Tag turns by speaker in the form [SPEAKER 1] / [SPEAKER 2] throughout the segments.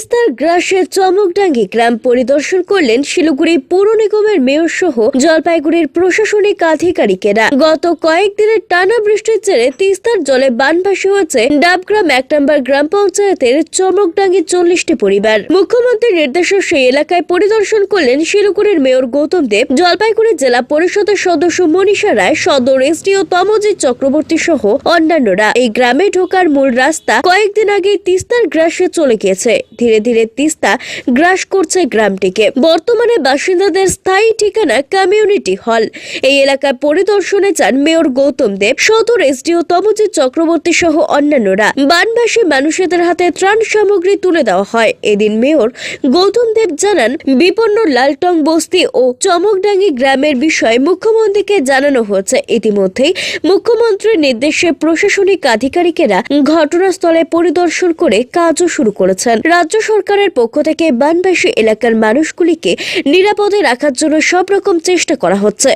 [SPEAKER 1] তিস্তার গ্রাসের চমকডাঙ্গি গ্রাম পরিদর্শন করলেন শিলিগুড়ি পৌর নিগমের মেয়র সহ জলপাইগুড়ির প্রশাসনিক আধিকারিকেরা। গত কয়েকদিনের টানা বৃষ্টির জেরে তিস্তার জলে বানভাসী হয়েছে ডাবগ্রাম এক নম্বর গ্রাম পঞ্চায়েতের চমকডাঙ্গি চল্লিশটি পরিবার। মুখ্যমন্ত্রীর নির্দেশে সেই এলাকায় পরিদর্শন করলেন শিলিগুড়ির মেয়র গৌতম দেব। জলপাইগুড়ি জেলা পরিষদের সদস্য মনীষা রায়, সদর এসডিও তমজিৎ চক্রবর্তী সহ অন্যান্যরা। এই গ্রামে ঢোকার মূল রাস্তা কয়েকদিন আগে তিস্তার গ্রাসে চলে গিয়েছে। ধীরে ধীরে তিস্তা গ্রাস করছে গ্রামটিকে। বর্তমানে বাসিন্দাদের স্থায়ী ঠিকানা কমিউনিটি হল। এই এলাকায় পরিদর্শনে যান মেয়র গৌতম দেব, সদর এসডিও তমজিৎ চক্রবর্তী সহ অন্যান্যরা। বানভাসী মানুষদের হাতে ত্রাণ সামগ্রী তুলে দেওয়া হয়। এদিন মেয়র গৌতম দেব জানান, বিপন্ন লালটং বস্তি ও চমকডাঙ্গি গ্রামের বিষয়ে মুখ্যমন্ত্রীকে জানানো হয়েছে। ইতিমধ্যেই মুখ্যমন্ত্রীর নির্দেশে প্রশাসনিক আধিকারিকেরা ঘটনাস্থলে পরিদর্শন করে কাজও শুরু করেছেন। রাজ্য সরকারের পক্ষ থেকে বানবাসী এলাকার মানুষগুলিকে নিরাপদে রাখার জন্য সব রকম চেষ্টা করা হচ্ছে।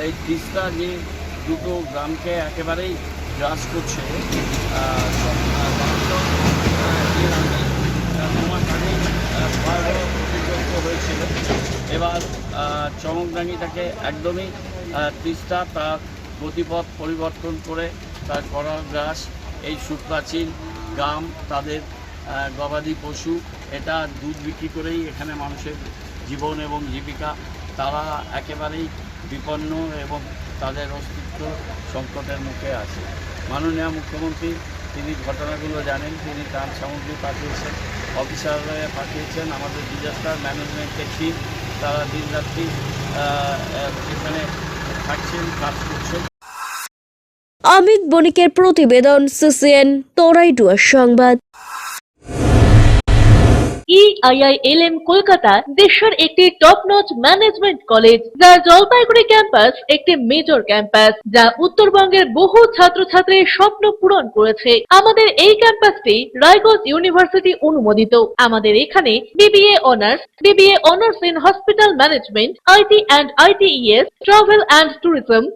[SPEAKER 2] এই তিস্তা যে দুটো গ্রামকে একেবারেই গ্রাস করছে হয়েছিল এবার আহ, চমকডাঙ্গিটাকে একদমই তিস্তা তার গতিপথ পরিবর্তন করে তার করার গ্রাস এই সুপ্রাচীন গ্রাম তাদের গবাদি পশু, এটা দুধ বিক্রি করেই এখানে মানুষের জীবন এবং জীবিকা। তারা একেবারেই বিপন্ন এবং তাদের অস্তিত্ব সংকটের মুখে আছে। মাননীয় মুখ্যমন্ত্রী, তিনি ঘটনাগুলো জানেন, তিনি ত্রাণ সামগ্রী পাঠিয়েছেন, অফিসাররা পাঠিয়েছেন, আমাদের ডিজাস্টার ম্যানেজমেন্টের টিম তারা দিনরাত্রি এখানে থাকছেন, কাজ করছেন।
[SPEAKER 1] অমিত বণিকের প্রতিবেদন সিসিএন তোরাইডুয়ার সংবাদ।
[SPEAKER 3] ইআইআইএলএম কলকাতা দেশের একটি টপ নচ ম্যানেজমেন্ট কলেজ যার জলপাইগুড়ি ক্যাম্পাস একটি মেজর ক্যাম্পাস যা উত্তরবঙ্গের বহু ছাত্রছাত্রীর স্বপ্ন পূরণ করেছে। আমাদের এই ক্যাম্পাসটি রায়গঞ্জ ইউনিভার্সিটি অনুমোদিত। আমাদের এখানে BBA honours BBA honours in hospital management IT and ITES travel and tourism